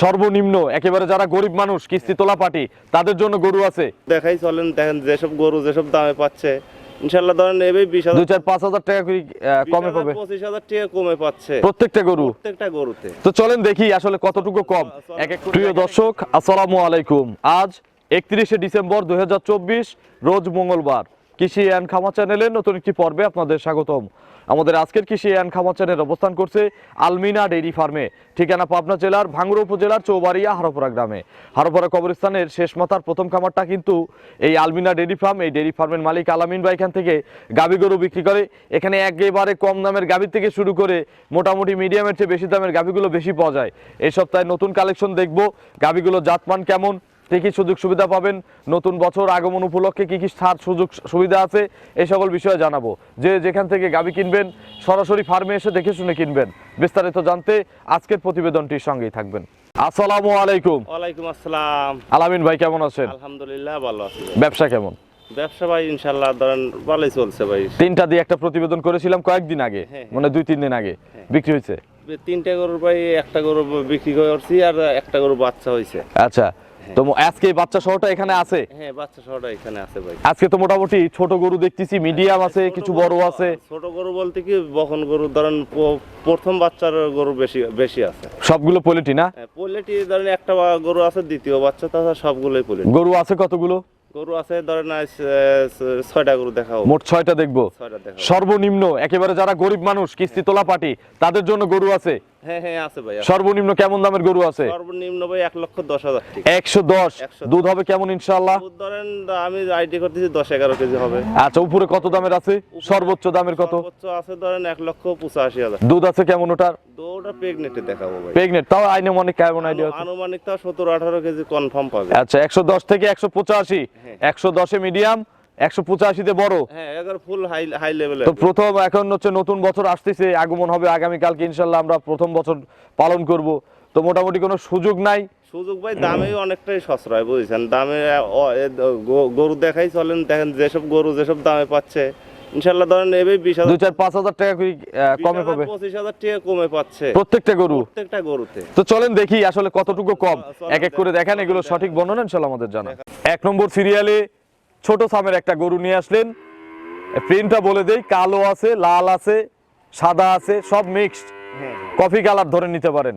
সর্বনিম্ন একেবারে যারা গরিব মানুষ কিস্তি তোলা পাটি তাদের জন্য গরু আছে। দেখাই চলেন দেখেন যেসব গরু যেসব দামে পাচ্ছে। ইনশাল্লাহ ধরেন এবার বিশ দুই চার পাঁচ হাজার টাকা করে কমে পাবে। পঁচিশ হাজার টাকা কমে পাচ্ছে। প্রত্যেকটা গরু? প্রত্যেকটা গরুতে। তো চলেন দেখি আসলে কতটুকু কম। এক এক প্রিয় দর্শক আসসালামু আলাইকুম। আজ একত্রিশে ডিসেম্বর দুই হাজার চব্বিশ রোজ মঙ্গলবার। কৃষি অ্যান্ড খামা চ্যানেলের নতুন একটি পর্বে আপনাদের স্বাগতম। আমাদের আজকের কৃষি অ্যান্ড খামা চ্যানেল অবস্থান করছে আলমিনা ডেইরি ফার্মে। ঠিকানা পাবনা জেলার ভাঙ্গুড়া উপজেলার চৌবাড়িয়া হারোপাড়া গ্রামে। হারোপাড়া কবরস্থানের শেষ মাথার প্রথম খামারটা কিন্তু এই আলমিনা ডেইরি ফার্ম, এই ডেইরি ফার্মের মালিক আলামিন ভাই এখান থেকে গাবি গরু বিক্রি করে। এখানে একেবারে কম দামের গাভি থেকে শুরু করে মোটামুটি মিডিয়ামের চেয়ে বেশি দামের গাভিগুলো বেশি পাওয়া যায়। এই সপ্তাহে নতুন কালেকশন দেখব। গাভিগুলো জাতমান কেমন? কি কি সুযোগ সুবিধা পাবেন? নতুন বছর আগমন উপলক্ষে কি কি ছাড় সুযোগ সুবিধা আছে? এই সকল বিষয়ে জানাব। যে যেখান থেকে গাভি কিনবেন সরাসরি ফার্মে এসে দেখে শুনে কিনবেন। বিস্তারিত জানতে আজকের প্রতিবেদনটির সঙ্গেই থাকবেন। আসসালামু আলাইকুম। ওয়ালাইকুম আসসালাম। আলামিন ভাই কেমন আছেন? আলহামদুলিল্লাহ ভালো আছি। ব্যবসা কেমন? ব্যবসা ভাই ইনশাল্লাহ ধরেন ভালোই চলছে ভাই। তিনটা দিয়ে একটা প্রতিবেদন করেছিলাম কয়েকদিন আগে হ্যাঁ, হ্যাঁ। মানে দুই তিন দিন আগে। বিক্রি হয়েছে? তিনটা গরুর ভাই একটা গরু বিক্রি করছি আর একটা গরু বাচ্চা হয়েছে। আচ্ছা তো আজকে বাচ্চা সহটা এখানে আছে? হ্যাঁ বাচ্চা সহটা এখানে আছে ভাই। আজকে তো মোটামুটি ছোট গরু দেখতেছি মিডিয়াম আছে কিছু বড় আছে। ছোট গরু বলতে কি বখন গরু ধরেন প্রথম বাচ্চার গরু বেশি বেশি আছে। সবগুলো পোলিটি না? হ্যাঁ, পোলেটি ধরেন একটা গরু আছে দ্বিতীয় বাচ্চা তাছাড়া সবগুলোই পোলেটি গরু আছে কতগুলো? গরু আছে ধরেন ছয়টা গরু দেখাও। মোট ছয়টা দেখব। সর্বনিম্ন একেবারে যারা গরিব মানুষ কিস্তি তোলা পাটি তাদের জন্য গরু আছে। হ্যাঁ হ্যাঁ আছে ভাই সর্বনিম্ন কেমন দামের গরু আছে? সর্বনিম্ন ভাই লক্ষ দশ হাজার একশো দশ। 110 দুধ হবে কেমন দুধ ধরেন আমি আইডি করতেছি কেজি হবে। আচ্ছা উপরে কত দামের আছে? সর্বোচ্চ দামের কত? সর্বোচ্চ আছে ধরেন এক লক্ষ পঁচাশি হাজার। দুধ আছে কেমন ওটার? দেখাবো ভাই। প্রেগনেন্ট তাও কেমন আইডিয়া আছে। আনুমানিক তাও সতেরো আঠারো কেজি কনফার্ম পাবে। আচ্ছা একশো দশ থেকে একশো পঁচাশি। একশো দশে মিডিয়াম একশো পঁচাশিতে বড়। হ্যাঁ ফুল হাই হাই লেভেলে তো প্রথম এখন হচ্ছে নতুন বছর আসতেছে আগমন হবে আগামীকালকে ইনশাল্লাহ আমরা প্রথম বছর পালন করব। তো মোটামুটি কোনো সুযোগ নাই। সুযোগ ভাই দামেও অনেকটাই বুঝছেন? দামে গরু দেখাই চলেন দেখেন যেসব গরু যেসব দামে পাচ্ছে। ইনশাল্লাহ ধরেন এবে বিশ হাজার দুই চার পাঁচ হাজার টাকা কমে পাবে। পঁচিশ হাজার টাকা কমে পাচ্ছে। প্রত্যেকটা গরু? প্রত্যেকটা গরুতে। তো চলেন দেখি আসলে কতটুকু কম। এক এক করে দেখেন এগুলো সঠিক বর্ণনা ইনশাল্লাহ আমাদের জানা। এক নম্বর সিরিয়ালে ছোট সামের একটা গরু নিয়ে আসলেন। প্রিন্টটা বলে দেই কালো আছে লাল আছে সাদা আছে সব মিক্সড হ্যাঁ কফি কালার ধরে নিতে পারেন।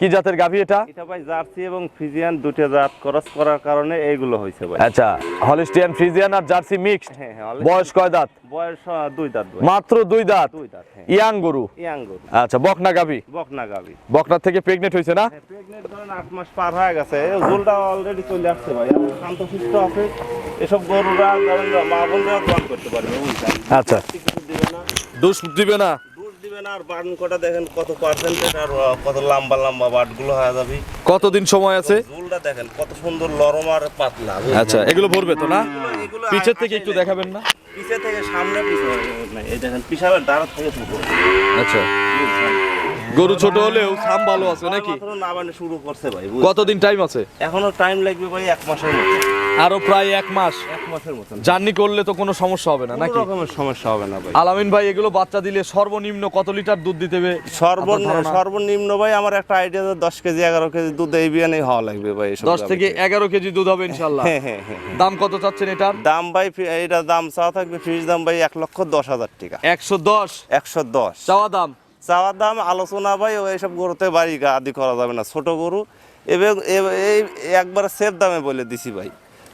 কি জাতের গাভি এটা? এটা ভাই জার্সি এবং ফিজিয়ান দুটো জাত ক্রস করার কারণে এইগুলো হয়েছে ভাই। আচ্ছা হলিস্টিয়ান ফ্রিজিয়ান আর জার্সি মিক্সড হ্যাঁ হ্যাঁ বয়স কয় দাঁত? বয়স দুই দাঁত মাত্র দুই দাঁত? দুই দাঁত হ্যাঁ। ইয়াং গরু? ইয়াং গরু। আচ্ছা বকনা গাভী? বকনা গাভী। বকনার থেকে প্রেগনেন্ট হয়েছে না? প্রেগনেন্ট ধরেন আট মাস পার হয়ে গেছে। গোলটা অলরেডি চলে আসছে ভাই। শান্ত সুস্থ আছে। এসব গরুরা ধরেন মা বোনরা দোয়ান করতে পারবে আচ্ছা। কিছু দিবে না। দুষ দিবে না? আর কটা দেখেন কত পার্সেন্টেজ আর কত লম্বা লম্বা বাটগুলো হয়ে যাবে। কতদিন সময় আছে? ঝুলটা দেখেন কত সুন্দর নরম আর পাতলা আচ্ছা এগুলো ভরবে তো না? পিছের থেকে একটু দেখাবেন না? পিছে থেকে সামনে পিছে এই দেখেন পিছাবের দাঁড়া থেকে শুরু আচ্ছা। গরু ছোট হলেও সাম ভালো আছে নাকি? শুরু করছে ভাই কতদিন টাইম আছে? এখনও টাইম লাগবে ভাই এক মাসের মতো। আরও প্রায় এক মাস। এক মাসের মতন। জার্নি করলে তো কোনো সমস্যা হবে না নাকি? রকমের সমস্যা হবে না ভাই। আলামিন ভাই এগুলো বাচ্চা দিলে সর্বনিম্ন কত লিটার দুধ দিতে হবে? সর্বনিম্ন সর্বনিম্ন ভাই আমার একটা আইডিয়া দশ কেজি এগারো কেজি দুধ এই বিয়ানেই হওয়া লাগবে ভাই এসব দশ। থেকে এগারো কেজি দুধ হবে ইনশাল্লাহ হ্যাঁ হ্যাঁ হ্যাঁ দাম কত চাচ্ছেন এটার? দাম ভাই এইটা দাম চাওয়া থাকবে ফিস দাম ভাই এক লক্ষ দশ হাজার টাকা। একশো দশ? একশো দশ। চাওয়া দাম? চাওয়ার দাম আলোচনা ভাই ও এইসব গরুতে বাড়ি গা আদি করা যাবে না ছোট গরু। এবং এই একবার সেফ দামে বলে দিছি ভাই।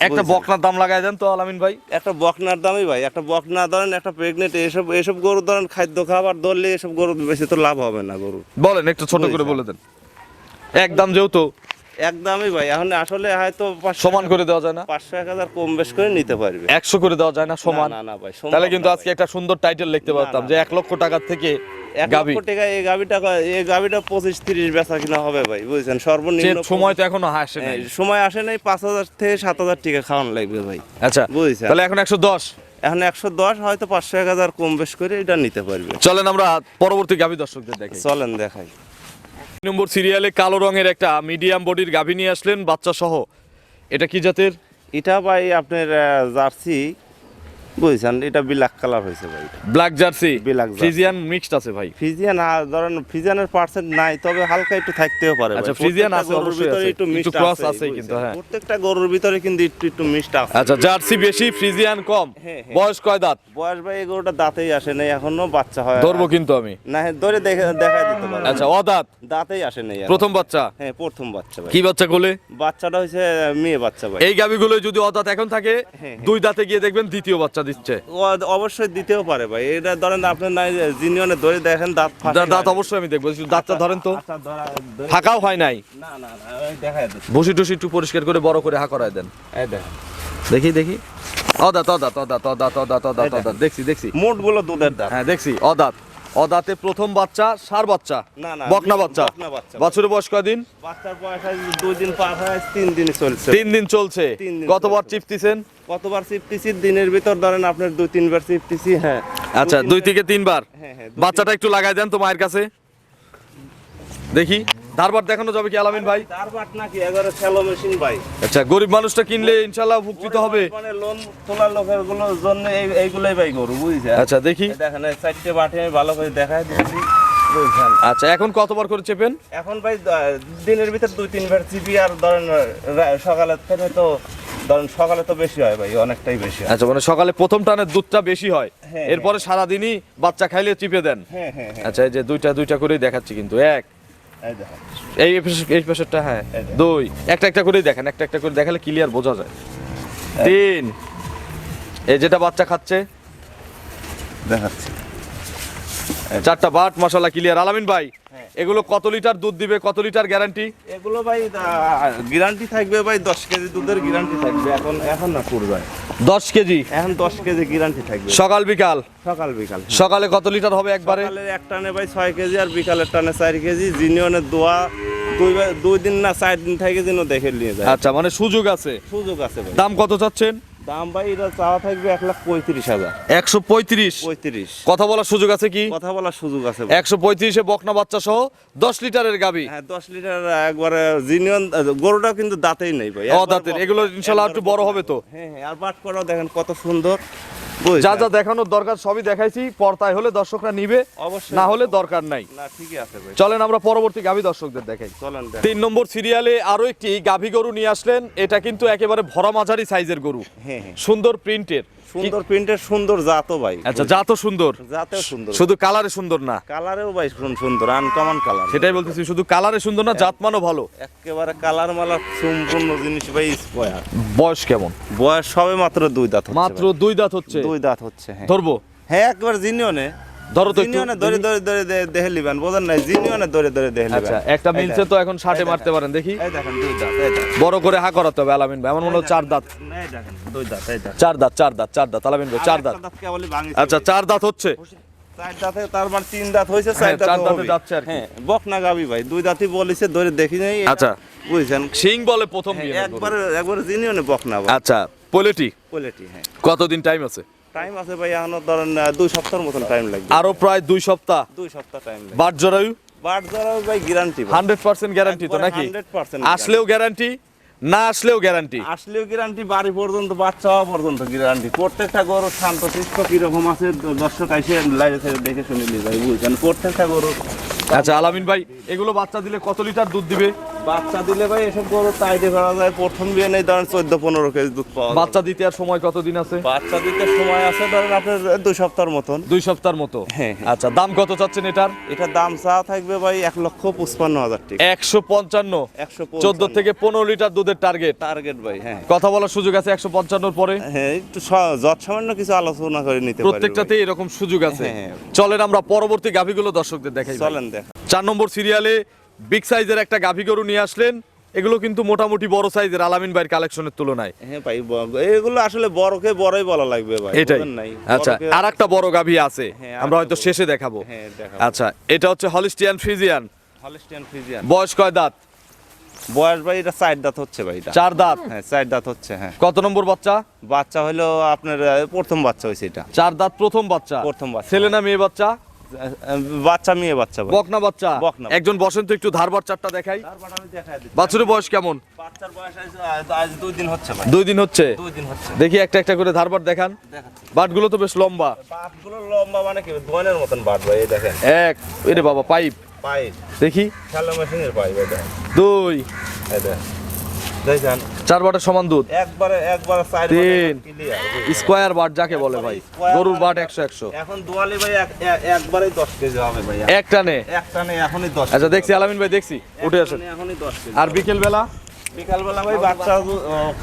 একটা বকনার দাম লাগাই দেন তো আলামিন ভাই। একটা বকনার দামই ভাই একটা বকনা ধরেন একটা প্রেগনেন্ট এসব এসব গরু ধরেন খাদ্য খাবার ধরলে এসব গরু বেশি তো লাভ হবে না গরু। বলেন একটু ছোট করে বলে দেন। একদম যেহেতু একদমই ভাই এখন আসলে হয়তো সমান করে দেওয়া যায় না। পাঁচশো এক হাজার কম বেশ করে নিতে পারবে। একশো করে দেওয়া যায় না সমান। না না ভাই তাহলে কিন্তু আজকে একটা সুন্দর টাইটেল লিখতে পারতাম যে এক লক্ষ টাকার থেকে। এক গাবি লক্ষ টাকা এই গাবিটা এই গাবিটা পঁচিশ তিরিশ বেচা কিনা হবে ভাই বুঝছেন? সে সর্বনিম্ন সময় তো এখনও আসে নাই। সময় আসে নাই পাঁচ হাজার থেকে সাত হাজার টাকা খাওয়ানো লাগবে ভাই। আচ্ছা বুঝছেন? তাহলে এখন একশো দশ। এখন একশো দশ হয়তো পাঁচশো এক হাজার কম বেশ করে এটা নিতে পারবে। চলেন আমরা পরবর্তী গাভী দর্শকদের দেখি চলেন দেখাই। নম্বর সিরিয়ালে কালো রঙের একটা মিডিয়াম বডির গাভী নিয়ে আসলেন বাচ্চা সহ এটা কি জাতের? এটা ভাই আপনার জার্সি। বুঝছেন এটা ব্ল্যাক কালার হয়েছে ভাই। Black Jersey jersey। Friesian mixed আছে ভাই। ফিজিয়ান আর ধরেন ফিজিয়ানের পার্সেন্ট নাই তবে হালকা একটু থাকতেও পারে আচ্ছা, ফ্রিজিয়ান আছে, অবশ্যই আছে। একটু মিষ্ট cross আছে, কিন্তু, হ্যাঁ। প্রত্যেকটা গরুর ভিতরে কিন্তু একটু একটু মিষ্ট আছে। আচ্ছা জার্সি বেশি ফ্রিজিয়ান কম। হ্যাঁ, হ্যাঁ। বয়স কয় দাঁত? বয়স ভাই এই গরুটা দাঁতেই আসে নাই এখনও বাচ্চা হয়। ধরবো কিন্তু আমি। না হ্যাঁ, ধরে দেখে দেখা দিতে পারে। আচ্ছা দাঁতেই আসে নাই প্রথম বাচ্চা? হ্যাঁ প্রথম বাচ্চা ভাই। কি বাচ্চা কোলে? বাচ্চাটা হচ্ছে মেয়ে বাচ্চা ভাই। এই গাবিগুলো যদি অদাঁত এখন থাকে। দুই দাঁতে গিয়ে দেখবেন দ্বিতীয় বাচ্চা দিচ্ছে? অবশ্যই দিতেও পারে ভাই। এটা ধরেন আপনার নাই জিনিয়নে ধরে দেখেন দাঁত দাঁত অবশ্যই আমি দেখব। দাঁতটা ধরেন তো। আচ্ছা ধরে- ফাঁকাও হয় নাই। না না ভুসি টুসি একটু পরিষ্কার করে বড় করে হা করায় দেন। দেখি দেখি। অদাঁত অদাঁত অদাঁত অদাঁত অদাঁত অদাঁত অদাঁত দেখছি দেখছি। মোটগুলো দুধের দাঁত। হ্যাঁ দেখছি। অদাঁত। অদাঁতে প্রথম বাচ্চা সার বাচ্চা। বকনা বাচ্চা। বাচ্চা। বছরের বয়স কয়দিন? বাচ্চার বয়স দুই দিন পার হয় তিন দিনই চলছে। তিন দিন চলছে। দিন কতবার চিপতিছেন? কতবার চিপতেছি দিনের ভিতর ধরেন আপনার দুই তিনবার চিপতেছি হ্যাঁ। আচ্ছা দুই থেকে তিনবার। হ্যাঁ, হ্যাঁ, বাচ্চাটা একটু লাগাই দেন তো মায়ের কাছে। দেখি। ধারবার দেখানো যাবে কি আলামিন ভাই? চার বাট নাকি? এগারো শ্যালো মেশিন ভাই। আচ্ছা গরিব মানুষটা কিনলে ইনশাল্লাহ উপকৃত হবে। মানে লোন তোলার লোকেরগুলোর জন্য এই- এইগুলোই ভাই গরু বুঝছেন? আচ্ছা দেখি। দেখেন চারটে বাটে আমি ভালো করে দেখাই দিচ্ছি বুঝছেন? আচ্ছা এখন কতবার করে চেপেন? এখন ভাই দিনের ভিতর দুই তিনবার চিপি আর ধরেন রা- সকালে থেকে তো ধরেন সকালে তো বেশি হয় ভাই অনেকটাই বেশি আচ্ছা মানে সকালে প্রথম টানের দুধটা বেশি হয়। হ্যাঁ, এরপরে সারাদিনই বাচ্চা খাইলে চিপে দেন। হ্যাঁ হ্যাঁ হ্যাঁ। আচ্ছা এই যে দুইটা দুইটা করেই দেখাচ্ছি কিন্তু এক। এই এই পাশে- এই হ্যাঁ দুই। একটা একটা করেই দেখেন একটা একটা করে দেখালে ক্লিয়ার বোঝা যায়। তিন। এই যেটা বাচ্চা খাচ্ছে। দেখাচ্ছি। চারটা বাট মশলা ক্লিয়ার আলামিন ভাই হ্যাঁ। এগুলো কত লিটার দুধ দিবে? কত লিটার গ্যারান্টি এগুলো ভাই গ্যারান্টি থাকবে ভাই দশ কেজি দুধের গ্যারান্টি থাকবে। এখন এখন না পূর্বায় দশ কেজি? এখন দশ কেজি গ্যারান্টি থাকবে। সকাল বিকাল? সকাল বিকাল। সকালে কত লিটার হবে একবারে? এক টানে ভাই ছয় কেজি আর বিকালের টানে চার কেজি। জিনিয়নের দোয়া দুই দুই দিন না চার দিন থেকে যেন দেখে নিয়ে যায়। আচ্ছা মানে সুযোগ আছে। সুযোগ আছে ভাই। দাম কত চাচ্ছেন? দাম ভাই এটা চাওয়া থাকবে এক লাখ পঁয়ত্রিশ হাজার। একশো পঁয়ত্রিশ? পঁয়ত্রিশ। কথা বলার সুযোগ আছে কি? কথা বলার সুযোগ আছে একশো পঁয়ত্রিশে বকনা বাচ্চা সহ দশ লিটারের গাবি। হ্যাঁ দশ লিটার একবারে জিনিয়ন গরুটাও কিন্তু দাঁতেই নেই ভাই। ও দাঁতের। এগুলো ইনশাল্লাহ একটু বড় হবে তো। হ্যাঁ হ্যাঁ আর বাট করাও দেখেন কত সুন্দর? যা যা দেখানোর দরকার সবই দেখাইছি পর্দায় হলে দর্শকরা নিবে অবশ্যই। না হলে দরকার নাই। না ঠিকই আছে ভাই। চলেন আমরা পরবর্তী গাভী দর্শকদের দেখাই। চলেন তিন নম্বর সিরিয়ালে আরও একটি গাভী গরু নিয়ে আসলেন এটা কিন্তু একেবারে ভরা মাঝারি সাইজের গরু। হ্যাঁ হ্যাঁ। সুন্দর প্রিন্টের সুন্দর প্রিন্টের সুন্দর জাতও ভাই। আচ্ছা যা সুন্দর? জাতও সুন্দর। শুধু কালারে সুন্দর না? কালারেও ভাই সুন- সুন্দর আনকমন কালার সেটাই বলতেছি শুধু কালারে সুন্দর না জাতমানও ভালো। একেবারে কালার মালা সম্পূর্ণ জিনিস ভাই স্কয়ার। বয়স কেমন? বয়স সবে মাত্র দুই দাঁত মাত্র দুই দাঁত হচ্ছে? দুই দাঁত হচ্ছে হ্যাঁ। ধরবো? হ্যাঁ একবার জিনিয়নে। ধরো তো জিনিয়নে ধরে ধরে ধরে দে- লিবেন বোঝেন নাই? জিনিয়নে ধরে ধরে দেখে লিবেন। আচ্ছা একটা মিলছে তো এখন ষাটে মারতে পারেন দেখি। এই দেখেন দুই দাঁত বড় করে হা করাতে হবে আলামিন ভাই আমার মনে হয় চার দাঁত। এই দেখেন দুই দাঁত এই দেখেন। চার দাঁত চার দাঁত চার দাঁত আলামিন ভাই চার দাঁত। একটা দাঁত কেবলই ভাঙিছে। আচ্ছা চার দাঁত হচ্ছে। চার তার মানে তিন দাঁত হয়েছে হ্যাঁ, চার চার দাঁতে যাচ্ছে আর। হ্যাঁ বকনা গাবি ভাই দুই দাঁতই বলিছে ধরে দেখি নাই আচ্ছা। বুঝছেন? সিং বলে প্রথম হ্যাঁ, একবার একবার জিনিয়নে বকনা আচ্ছা পোলেটি? হ্যাঁ। কতদিন টাইম আছে? টাইম আছে ভাই এখনও ধরেন দুই সপ্তাহের মতন টাইম লাগবে। আরও প্রায় দুই সপ্তাহ? দুই সপ্তাহ টাইম লাগবে। বাট জরায়ু? বাট ধরা ভাই গ্যারান্টি হান্ড্রেড পার্সেন্ট গ্যারান্টি তো নাকি? 100% আসলেও গ্যারান্টি না আসলেও গ্যারান্টি আসলেও গ্যারান্টি বাড়ি পর্যন্ত বাচ্চা হওয়া পর্যন্ত গ্যারান্টি প্রত্যেকটা গরু শান্তশিষ্ট কীরকম আছে দর্শক এসে লাইভে দেখে শুনে নিয়ে যায় বুঝছেন? প্রত্যেকটা গরু আচ্ছা আলামিন ভাই এগুলো বাচ্চা দিলে কত লিটার দুধ দিবে? বাচ্চা দিলে ভাই এসব গরু তাইতে করা যায়। প্রথম বিয়ে নেই ধরেন চোদ্দ পনেরো কেজি দুধ পাওয়া যায়। বাচ্চা দিতে আর সময় কতদিন আছে? বাচ্চা দিতে সময় আছে ধরেন আপনার দুই সপ্তাহের মতন। দুই সপ্তাহের মতো? হ্যাঁ, হ্যাঁ। আচ্ছা দাম কত চাচ্ছেন এটার? এটার দাম চা থাকবে ভাই এক লক্ষ পঁচপান্ন হাজার টাকা। একশো পঞ্চান্ন। একশো চোদ্দ থেকে পনেরো লিটার দুধের টার্গেট টার্গেট ভাই হ্যাঁ। কথা বলার সুযোগ আছে একশো পঞ্চান্নর পরে? হ্যাঁ একটু স- যত সামান্য কিছু আলোচনা করে নিতে পারি প্রত্যেকটাতে এরকম সুযোগ আছে। হ্যাঁ। চলেন আমরা পরবর্তী গাভীগুলো দর্শকদের দেখাই ভাই। চলেন দেখ। চার নম্বর সিরিয়ালে বিগ সাইজের একটা গাভী গরু নিয়ে আসলেন। এগুলো কিন্তু মোটামুটি বড় সাইজের আলামিন ভাইয়ের কালেকশনের তুলনায়। হ্যাঁ ভাই এগুলো আসলে বড়কে বড়ই বলা লাগবে ভাই এটাই। আচ্ছা আর একটা বড় গাভী আছে হ্যাঁ, আমরা হয়তো শেষে দেখাবো। হ্যাঁ আচ্ছা এটা হচ্ছে হলিস্টিয়ান ফ্রিজিয়ান। Holstein Friesian. বয়স কয় দাঁত? বয়স ভাই এটা চার দাঁত হচ্ছে ভাই এটা। চার দাঁত? হ্যাঁ চার দাঁত হচ্ছে হ্যাঁ। কত নম্বর বাচ্চা? বাচ্চা হলো আপনার প্রথম বাচ্চা হয়েছে এটা। চার দাঁত প্রথম বাচ্চা। প্রথম বাচ্চা। ছেলে না মেয়ে বাচ্চা? বাচ্চা মেয়ে বাচ্চা বকনা বাচ্চা। বকনা। একজন বসেন তো একটু ধারবার চারটা দেখাই। বাছুরের বয়স কেমন? বাচ্চার বয়স আজ- আজ দুই দিন হচ্ছে দুই দিন হচ্ছে? দুই দিন হচ্ছে। দেখি একটা একটা করে ধারবার দেখান। দেখাচ্ছি। বাটগুলো তো বেশ লম্বা। বাটগুলো লম্বা মানে কি? দোয়ানের মতন বাট ভাই দেখেন। এক এরে বাবা পাইপ। পাইপ। দেখি। খেলা মেশিনের পাইপ এই দুই। দেখেন চার বাটের সমান দুধ? একবারে একবারে চার তিন। স্কোয়ার বাট যাকে বলে ভাই। গরুর বাট একশো একশো। এখন দুয়ালি ভাই এক- এক- দশ কেজি হবে ভাই এক টানে? একটা নেই এখনই দশ আচ্ছা দেখছি আলামিন ভাই দেখছি। উঠে আসেন। এখনই দশ কেজি আর বিকেল বেলা বিকালবেলা ভাই বাচ্চা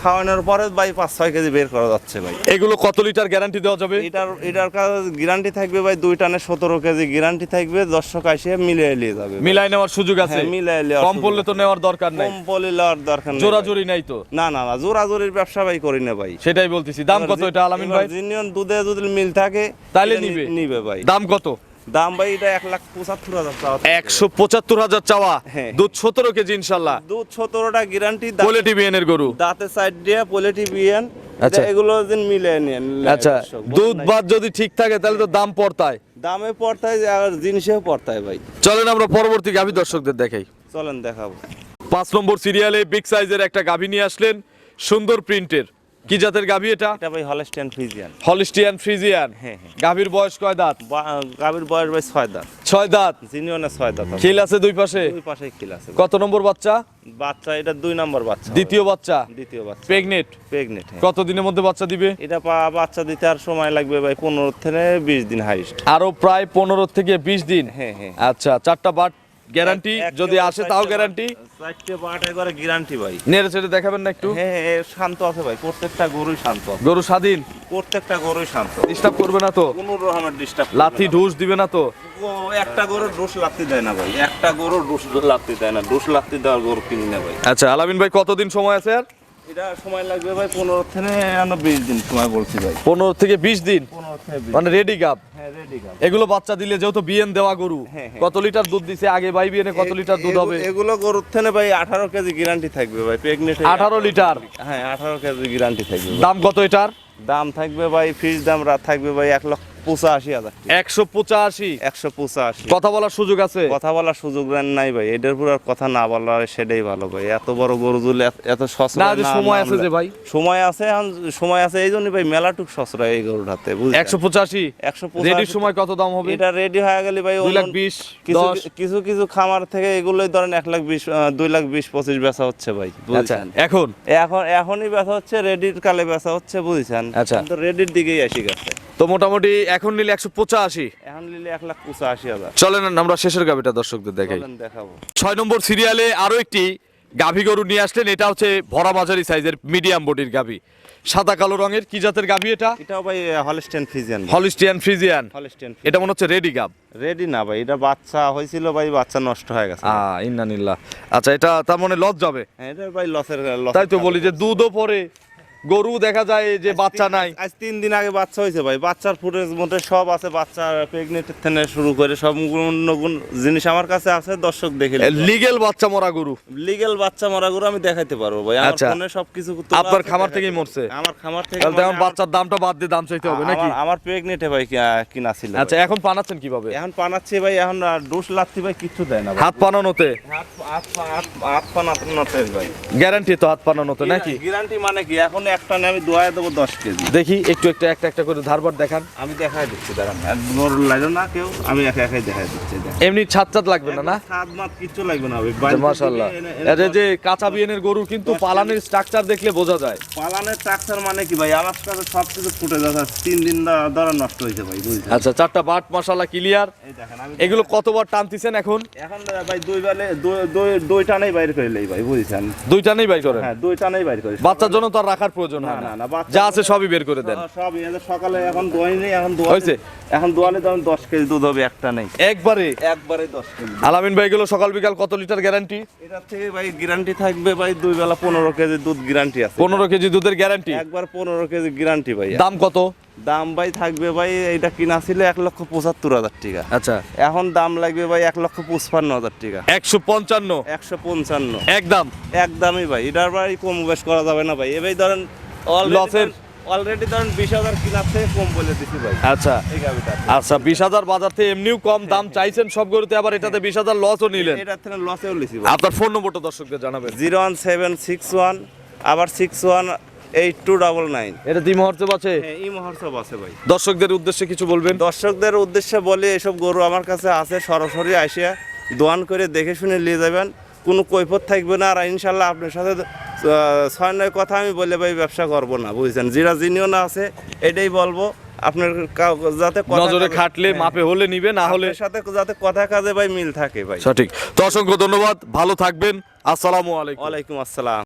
খাওয়ানোর পরে ভাই পাঁচ ছয় কেজি বের করা যাচ্ছে ভাই। এগুলো কত লিটার গ্যারান্টি দেওয়া যাবে? এটার এটার কাজ গ্যারান্টি থাকবে ভাই দুই টানে সতেরো কেজি গ্যারান্টি থাকবে দর্শক আসে মিলিয়ে নিয়ে যাবে মিলাই নেওয়ার সুযোগ আছে? হ্যাঁ, মিলাই নেওয়ার কম পড়লে তো নেওয়ার দরকার নাই। কম পলি লওয়ার দরকার নেই জোরাজোরি নাই তো? না না না জোরাজোরির ব্যবসা ভাই করি না ভাই। সেটাই বলতেছি। দাম কত এটা আলামিন ভাই? জিনিয়ন দুধে যদি মিল থাকে নি- নিবে? নিবে ভাই। দাম কত? দাম ভাই এটা এক লাখ পঁচাত্তর হাজার টাকা একশো পঁচাত্তর হাজার চাওয়া। হ্যাঁ। দুধ সতেরো কেজি ইনশাল্লাহ। দুধ সতেরোটা গ্যারান্টি কোয়ালিটি বিএনের গরু। দাঁতে সাইড দিয়ে পোলেটি বিয়ান আচ্ছা। এগুলো দিন মিলে নিয়ে আচ্ছা। দুধ বাদ যদি ঠিক থাকে তাহলে তো দাম পড়তায়। দামে পড়তায় আর জিনিসেও পড়তায় ভাই। চলেন আমরা পরবর্তী গাভী দর্শকদের দেখাই। চলেন দেখাবো। পাঁচ নম্বর সিরিয়ালে বিগ সাইজের একটা গাভী নিয়ে আসলেন সুন্দর প্রিন্টের কি জাতের গাভী এটা? এটা ভাই হলস্টেন ফ্রিজিয়ান। Holstein Friesian. হ্যাঁ, হ্যাঁ। গাভীর বয়স কয় দাঁত? গাভীর বয়স ভাই ছয় দাঁত। ছয় দাঁত? জিনিয়নে ছয় দাঁত। খিল আছে দুই পাশে? দুই পাশে কিল আছে কত নম্বর বাচ্চা? বাচ্চা এটা দুই নম্বর বাচ্চা দ্বিতীয় বাচ্চা? দ্বিতীয় বাচ্চা। প্রেগনেট প্রেগনেন্ট কত দিনের মধ্যে বাচ্চা দিবে? এটা বাচ্চা দিতে আর সময় লাগবে ভাই পনেরো থেকে বিশ দিন হাইস্ট। আরও প্রায় পনেরো থেকে বিশ দিন? হ্যাঁ হ্যাঁ। আচ্ছা চারটা বাট গ্যারান্টি যদি আসে তাও গ্যারান্টি চারটে একবারে গ্যারান্টি ভাই। নেড়ে দেখাবেন না একটু? হ্যাঁ হ্যাঁ শান্ত আছে ভাই প্রত্যেকটা গরুই শান্ত। গরু স্বাধীন? প্রত্যেকটা গরুই শান্ত। ডিস্টার্ব করবে না তো? কোনো রকমের ডিস্টার্ব লাথি ঢুস দিবে না তো? একটা গরুর ঢুস লাগতে দেয় না ভাই। একটা গরুর ঢুস লাগতে দেয় না। ঢুস লাথি দেওয়ার গরু কিনি না ভাই। আচ্ছা আলামিন ভাই কতদিন সময় আছে আর? এটা সময় লাগবে ভাই পনেরো থেকে বিশ দিন সময় বলছি ভাই। পনেরো থেকে বিশ দিন? মানে রেডি গাব হ্যাঁ এগুলো বাচ্চা দিলে যেহেতু বিএন দেওয়া গরু হ্যাঁ, হ্যাঁ। কত লিটার দুধ দিছে? আগে বাই বিএনে কত লিটার দুধ হবে? এগুলো গরুর থেকে ভাই আঠারো কেজি গ্যারান্টি থাকবে ভাই প্রেগনেন্ট 18 লিটার? হ্যাঁ আঠারো কেজি গ্যারান্টি থাকবে দাম কত এটার? দাম থাকবে ভাই ফিস দাম রাত থাকবে ভাই এক লক্ষ পঁচাশি হাজার একশো পঁচাশি? একশো পঁচাশি। কথা বলার সুযোগ আছে? কথা বলার সুযোগ নাই ভাই। এটার পুরো কথা না বলা সেটাই ভালো ভাই। এত বড় গরু জুলে এত সস্তা না, সময় আছে যে ভাই। সময় আছে সময় আছে এই জন্য ভাই মেলাটুক সস্তা এই গরুটাতে বুঝলেন? একশো পঁচাশি? একশো রেডির সময় কত দাম হবে? এটা রেডি হয়ে গেলে ভাই দুই লাখ বিশ কিছু কিছু কিছু খামার থেকে এগুলোই ধরেন এক লাখ বিশ দুই লাখ বিশ পঁচিশ বেচা হচ্ছে ভাই আচ্ছা বুঝছেন? এখন? এখন এখনই বেচা হচ্ছে রেডির কালে বেচা হচ্ছে বুঝছেন? আচ্ছা। তো রেডির দিকেই আসি গেছে। তো মোটামুটি এখন নিলে একশো পঁচাশি। এখন নিলে এক লাখ পঁচাশি হাজার। চলেন আমরা শেষের গাভিটা দর্শকদের দেখাই। দেখাবো। ছয় নম্বর সিরিয়ালে আরও একটি গাভী গরু নিয়ে আসলেন এটা হচ্ছে ভরা মাঝারি সাইজের মিডিয়াম বডির গাভী। সাদা কালো রঙের কি জাতের গাভী এটা? এটাও ভাই Holstein Friesian Holstein Friesian Holstein এটা মনে হচ্ছে রেডি গাব রেডি না ভাই এটা বাচ্চা হয়েছিল ভাই বাচ্চা নষ্ট হয়ে গেছে। আ ইন্নানিল্লাহ। আচ্ছা এটা তার মানে লস যাবে? হ্যাঁ এটা ভাই লসের লস তাই তো বলি যে দুধও পরে। গরু দেখা যায় যে বাচ্চা নাই। আজ তিন দিন আগে বাচ্চা হয়েছে ভাই। বাচ্চার ফুটেজ মধ্যে সব আছে বাচ্চা প্রেগনেন্ট থেকে শুরু করে সব গুণ জিনিস আমার কাছে আছে দর্শক দেখে লিগেল বাচ্চা মরা গরু। লিগেল বাচ্চা মরা গরু আমি দেখাইতে পারব ভাই। আমার আচ্ছা। ফোনে সবকিছু আপনার খামার থেকেই মরছে? আমার খামার থেকে তাহলে এখন আমার- বাচ্চার দামটা বাদ দিয়ে দাম চাইতে হবে নাকি? আমার- প্রেগনেন্টে ভাই কি- কিনা ছিল আচ্ছা এখন পানাচ্ছেন কীভাবে? এখন পানাচ্ছি ভাই এখন ডোস লাগছি ভাই কিছু দেয় না হাত পানানোতে? হাত হাত হাত পানাতে ভাই। গ্যারান্টি তো হাত পানানোতে নাকি? গ্যারান্টি মানে কি? এখন একটা আমি দোয়ায় দেবো দশ কেজি। দেখি একটু একটা একটা একটা করে ধারবার দেখান। আমি দেখাই দিচ্ছি দাঁড়ান। নোর লাগে না কেউ আমি একা একাই দেখাই দিচ্ছি এমনি ছাদ ছাদ লাগবে না না? সাত মাস কিচ্ছু লাগবে না মাশাল্লাহ এই যে কাঁচা বিয়েনের গরু কিন্তু পালানের স্ট্রাকচার দেখলে বোঝা যায়। পালানের ট্রাকচার মানে কি ভাই? আমার কাছে সব কিছু ফুটে যাচ্ছে তিন দিন ধরে নষ্ট হয়েছে ভাই বুঝছেন আচ্ছা চারটা বাট মশালা ক্লিয়ার এই দেখেন আমি এগুলো কতবার টানতেছেন এখন? এখন ভাই দুই বেলে দুই- দুই- টানেই বাইর করে লই ভাই বুঝছেন? দুই টানেই বাই করেন হ্যাঁ দুই টানেই বাইর করে। বাচ্চার জন্য তো আর রাখার প্রয়োজন হয় না, যা আছে সবই বের করে দেন। সবই। সকালে এখন দোয়াই নেই এখন হয়েছে? দোয়ালে এখন দোয়ালে তো দশ কেজি দুধ হবে একটা নেই। একবারে? একবারে দশ কেজি আলামিন ভাই গুলো সকাল বিকাল কত লিটার গ্যারান্টি এটার থেকে ভাই গ্যারান্টি থাকবে ভাই দুই বেলা পনেরো কেজি দুধ গ্যারান্টি আছে। পনেরো কেজি দুধের গ্যারান্টি একবার পনেরো কেজি গ্যারান্টি ভাই দাম কত? দাম ভাই থাকবে ভাই এটা কিনা ছিল এক লক্ষ পঁচাত্তর হাজার টাকা। আচ্ছা। এখন দাম লাগবে ভাই এক লক্ষ পঁচপান্ন হাজার টাকা। একশো পঞ্চান্ন। একশো পঞ্চান্ন। একদম একদমই ভাই এটার ভাই কম বেশ করা যাবে না ভাই। এবার ধরেন লসের অলরেডি ধরেন বিশ হাজার কিনার থেকে কম বলে দিছি ভাই। আচ্ছা। আচ্ছা বিশ হাজার বাজার থেকে এমনিও কম দাম চাইছেন সব গরুতে আবার এটাতে বিশ হাজার লসও নিলেন। এটা থেকে লসেও ভাই। আপনার ফোন নম্বরটা দর্শকদের জানাবেন। Zero one seven six one আবার six one eight two double nine. এটা দুই মুহূর্তে আছে? হ্যাঁ এই মহোৎসব আছে ভাই। দর্শকদের উদ্দেশ্যে কিছু বলবেন? দর্শকদের উদ্দেশ্যে বলি এসব গরু আমার কাছে আছে সরাসরি আসিয়া দোয়ান করে দেখে শুনে নিয়ে যাবেন। কোনো কৈফত থাকবে না আর ইনশাল্লাহ আপনার সাথে ছয় নয় কথা আমি বলে ভাই ব্যবসা করব না বুঝছেন? যেটা জিনিও না আছে এটাই বলব। আপনার যাতে নজরে খাটলে হ্যাঁ, মাপে হলে নিবে না হলে সাথে যাতে কথা কাজে ভাই মিল থাকে ভাই। সঠিক। তো অসংখ্য ধন্যবাদ ভালো থাকবেন। আসসালামু আলাইকুম। ওয়ালাইকুম আসসালাম।